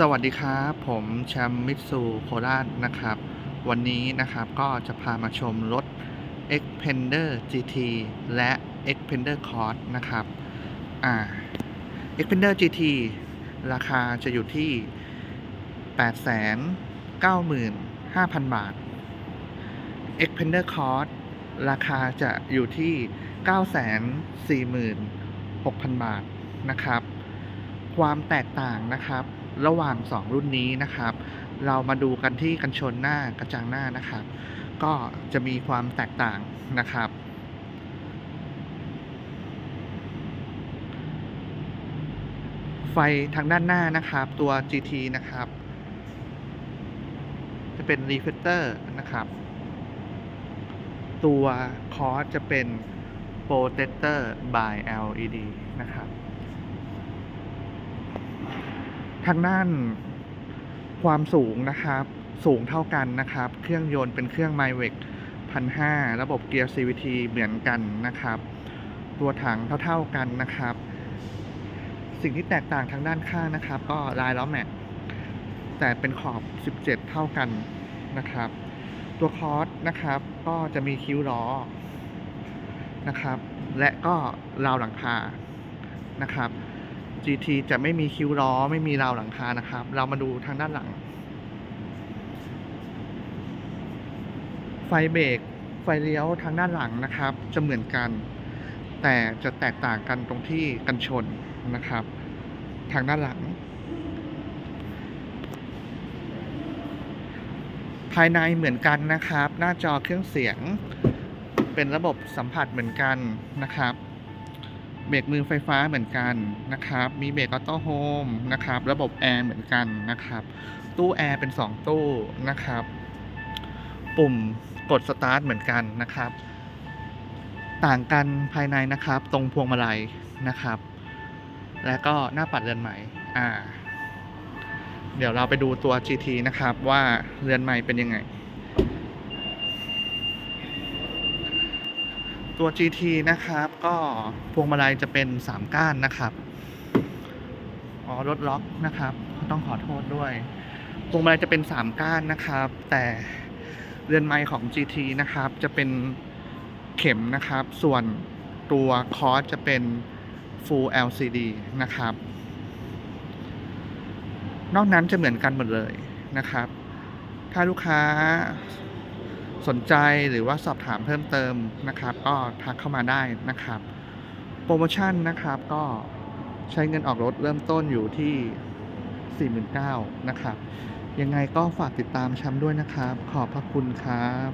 สวัสดีครับ ผมแชมป์มิตซูโคราชนะครับ วันนี้นะครับก็จะพามาชมรถ e Xpander GT และ e Xpander Cross นะครับอ่า Xpander GT ราคาจะอยู่ที่ 895,000 บาท e Xpander Cross ราคาจะอยู่ที่ 946,000 บาทนะครับ ความแตกต่างนะครับ ระหว่าง 2 รุ่นนี้นะครับ เรามาดูกันที่กันชนหน้ากระจังหน้านะครับ ก็จะมีความแตกต่างนะครับ ไฟทางด้านหน้านะครับ ตัว GT นะครับ จะเป็น reflector นะครับ ตัวคอร์สจะเป็น protector by LED นะครับ ทางด้านความสูงนะครับ สูงเท่ากันนะครับ เครื่องยนต์เป็นเครื่อง m y w e c 1,500 ระบบเกียร์ CVT เหมือนกันนะครับ ตัวถังเท่าๆกันนะครับ สิ่งที่แตกต่างทางด้านข้างนะครับ ก็ลายล้อแม็กแต่เป็นขอบ 17 เท่ากันนะครับ ตัวคอร์สนะครับ ก็จะมีคิ้วล้อนะครับ และก็ราวหลังคานะครับ GT จะไม่มีคิ้วล้อไม่มีราวหลังคานะครับ เรามาดูทางด้านหลัง ไฟเบรกไฟเลี้ยวทางด้านหลังนะครับ จะเหมือนกัน แต่จะแตกต่างกันตรงที่กันชนนะครับ ทางด้านหลัง ภายในเหมือนกันนะครับ หน้าจอเครื่องเสียง เป็นระบบสัมผัสเหมือนกันนะครับ เบรกมือไฟฟ้าเหมือนกันนะครับ มีเบรกออโต้โฮมนะครับ ระบบแอร์เหมือนกันนะครับ ตู้แอร์เป็น 2 ตู้นะครับ ปุ่มกดสตาร์ทเหมือนกันนะครับ ต่างกันภายในนะครับ ตรงพวงมาลัยนะครับ และก็หน้าปัดเรือนใหม่อ่า เดี๋ยวเราไปดูตัว GT นะครับ ว่าเรือนใหม่เป็นยังไง ตัว GT นะครับก็พวงมาลัยจะเป็น 3 ก้านนะครับอ๋อรถล็อกนะครับ ต้องขอโทษด้วยพวงมาลัยจะเป็น 3 ก้านนะครับ แต่เรือนไม้ของ GT นะครับ จะเป็นเข็มนะครับ ส่วนตัวคอร์สจะเป็น Full LCD นะครับ นอกนั้นจะเหมือนกันหมดเลยนะครับ ถ้าลูกค้า สนใจหรือว่าสอบถามเพิ่มเติมนะครับ ก็ทักเข้ามาได้นะครับ โปรโมชั่นนะครับก็ใช้เงินออกรถเริ่มต้นอยู่ที่ 49,000นะครับ ยังไงก็ฝากติดตามแชมป์ด้วยนะครับ ขอบพระคุณครับ